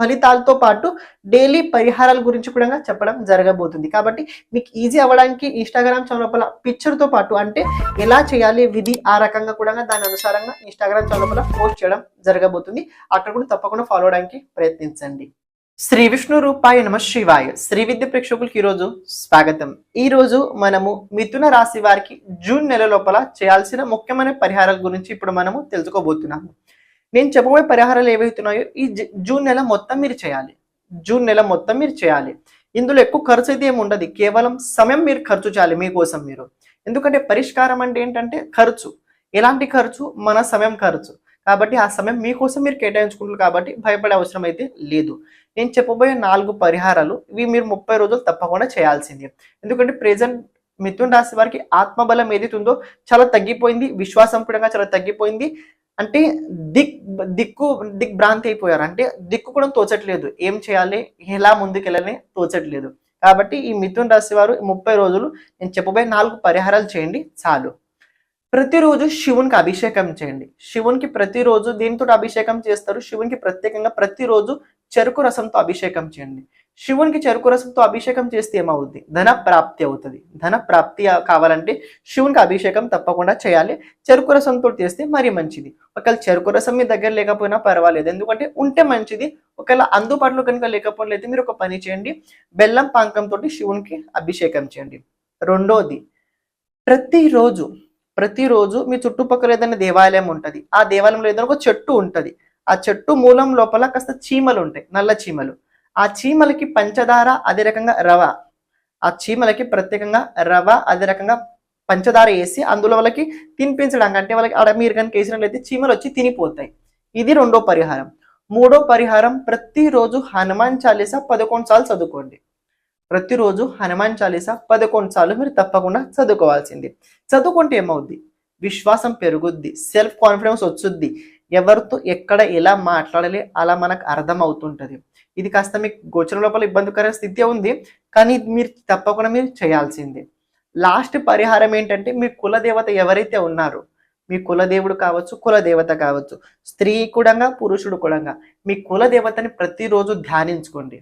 ఫలితాలతో పాటు డైలీ పరిహారాల గురించి కూడా చెప్పడం జరగబోతుంది. కాబట్టి మీకు ఈజీ అవ్వడానికి ఇన్స్టాగ్రామ్ చౌలపల పిక్చర్తో పాటు అంటే ఎలా చేయాలి విధి ఆ రకంగా కూడా దాని అనుసారంగా ఇన్స్టాగ్రామ్ చౌలపల పోస్ట్ చేయడం జరగబోతుంది. అక్కడ కూడా తప్పకుండా ఫాలో అవడానికి ప్రయత్నించండి. శ్రీ విష్ణు రూపాయ నమ శివాయ. శ్రీ విద్య ప్రేక్షకులకి ఈరోజు స్వాగతం. ఈ రోజు మనము మిథున రాశి వారికి జూన్ నెల లోపల చేయాల్సిన ముఖ్యమైన పరిహారాల గురించి ఇప్పుడు మనము తెలుసుకోబోతున్నాము. నేను చెప్పబోయే పరిహారాలు ఏవైతున్నాయో ఈ జూన్ నెల మొత్తం మీరు చేయాలి. జూన్ నెల మొత్తం మీరు చేయాలి. ఇందులో ఎక్కువ ఖర్చు అయితే ఏమి ఉండదు. కేవలం సమయం మీరు ఖర్చు చేయాలి మీకోసం మీరు. ఎందుకంటే పరిష్కారం అంటే ఏంటంటే ఖర్చు. ఎలాంటి ఖర్చు? మన సమయం ఖర్చు. కాబట్టి ఆ సమయం మీకోసం మీరు కేటాయించుకుంటారు కాబట్టి భయపడే అవసరం అయితే లేదు. నేను చెప్పబోయే నాలుగు పరిహారాలు ఇవి మీరు ముప్పై రోజులు తప్పకుండా చేయాల్సిందే. ఎందుకంటే ప్రెజెంట్ మిథున్ రాశి వారికి ఆత్మబలం ఏదైతే ఉందో చాలా తగ్గిపోయింది. విశ్వాసం కూడా చాలా తగ్గిపోయింది. అంటే దిక్ దిక్కు దిక్ భ్రాంతి అయిపోయారు అంటే దిక్కు కూడా తోచట్లేదు. ఏం చేయాలి? ఎలా ముందుకెళ్ళాలి? తోచట్లేదు. కాబట్టి ఈ మిథున్ రాశి వారు ముప్పై రోజులు నేను చెప్పబోయే నాలుగు పరిహారాలు చేయండి. చాలు. ప్రతిరోజు శివునికి అభిషేకం చేయండి. శివునికి ప్రతిరోజు దీంతో అభిషేకం చేస్తారు? శివునికి ప్రత్యేకంగా ప్రతిరోజు చెరుకు రసంతో అభిషేకం చేయండి. శివునికి చెరుకు రసంతో అభిషేకం చేస్తే ఏమవుద్ది? ధన ప్రాప్తి అవుతుంది. ధన ప్రాప్తి కావాలంటే శివునికి అభిషేకం తప్పకుండా చేయాలి. చెరుకు రసంతో చేస్తే మరీ మంచిది. ఒకవేళ చెరుకు రసం మీ దగ్గర లేకపోయినా పర్వాలేదు. ఎందుకంటే ఉంటే మంచిది. ఒకవేళ అందుబాటులో కనుక లేకపోయినైతే మీరు ఒక పని చేయండి. బెల్లం పాంకంతో శివునికి అభిషేకం చేయండి. రెండోది ప్రతిరోజు ప్రతిరోజు మీ చుట్టుపక్కల ఏదైనా దేవాలయం ఉంటుంది. ఆ దేవాలయంలో ఏదైనా ఒక చెట్టు ఉంటుంది. ఆ చెట్టు మూలం లోపల కాస్త చీమలు ఉంటాయి. నల్ల చీమలు. ఆ చీమలకి పంచదార అదే రకంగా రవ. ఆ చీమలకి ప్రత్యేకంగా రవ అదే రకంగా పంచదార వేసి అందులో వాళ్ళకి తినిపించడానికి అంటే వాళ్ళకి అడ మీరు కనుక వేసినట్లయితే చీమలు వచ్చి తినిపోతాయి. ఇది రెండో పరిహారం. మూడో పరిహారం ప్రతిరోజు హనుమాన్ చాలీసా పదకొండు సార్లు చదువుకోండి. ప్రతిరోజు హనుమాన్ చాలీసా పదకొండు సార్లు మీరు తప్పకుండా చదువుకోవాల్సింది. చదువుకుంటే ఏమవుద్ది? విశ్వాసం పెరుగుద్ది సెల్ఫ్ కాన్ఫిడెన్స్ వచ్చుద్ది. ఎవరితో ఎక్కడ ఎలా మాట్లాడాలి అలా మనకు అర్థం అవుతుంటుంది ఇది కాస్త మీకు గోచరం లోపల ఇబ్బందికర స్థితి ఉంది కానీ మీరు తప్పకుండా మీరు చేయాల్సింది. లాస్ట్ పరిహారం ఏంటంటే మీ కులదేవత ఎవరైతే ఉన్నారో మీ కులదేవుడు కావచ్చు కులదేవత కావచ్చు స్త్రీ కూడా పురుషుడు కూడా మీ కులదేవతని ప్రతిరోజు ధ్యానించుకోండి.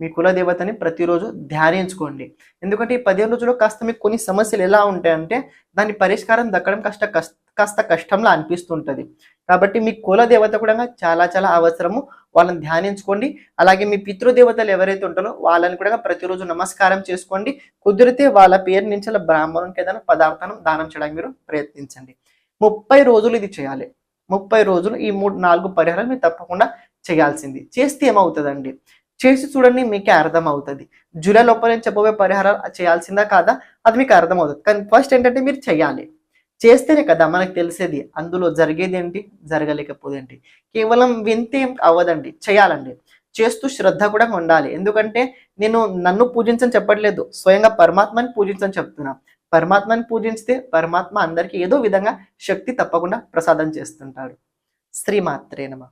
మీ కులదేవతని ప్రతిరోజు ధ్యానించుకోండి. ఎందుకంటే ఈ పదిహేను రోజుల్లో కాస్త మీకు కొన్ని సమస్యలు ఎలా ఉంటాయంటే దాని పరిష్కారం దక్కడం కష్ట కష్ట. కాస్త కష్టంలా అనిపిస్తుంటుంది. కాబట్టి మీ కులదేవత కూడా చాలా చాలా అవసరము. వాళ్ళని ధ్యానించుకోండి. అలాగే మీ పితృదేవతలు ఎవరైతే ఉంటారో వాళ్ళని కూడా ప్రతిరోజు నమస్కారం చేసుకోండి. కుదిరితే వాళ్ళ పేరు నుంచి బ్రాహ్మణునికి ఏదైనా పదార్థాన్ని దానం చేయడానికి మీరు ప్రయత్నించండి. ముప్పై రోజులు ఇది చేయాలి. ముప్పై రోజులు ఈ మూడు నాలుగు పరిహారాలు మీరు తప్పకుండా చేయాల్సింది. చేస్తే ఏమవుతుందండి? చేసి చూడండి మీకే అర్థం అవుతుంది జూలై లోపల నేను చెప్పబోయే పరిహారాలు చేయాల్సిందా కాదా? అది మీకు అర్థం అవుతుంది కానీ ఫస్ట్ ఏంటంటే మీరు చేయాలి. చేస్తేనే కదా మనకు తెలిసేది. అందులో జరిగేది ఏంటి జరగలేకపోదేంటి? కేవలం వింతే ఏం అవ్వదండి చేయాలండి. చేస్తూ శ్రద్ధ కూడా ఉండాలి. ఎందుకంటే నేను నన్ను పూజించని చెప్పట్లేదు. స్వయంగా పరమాత్మని పూజించని చెప్తున్నా. పరమాత్మని పూజించితే పరమాత్మ అందరికీ ఏదో విధంగా శక్తి తప్పకుండా ప్రసాదం చేస్తుంటాడు. శ్రీమాత్రే నమ.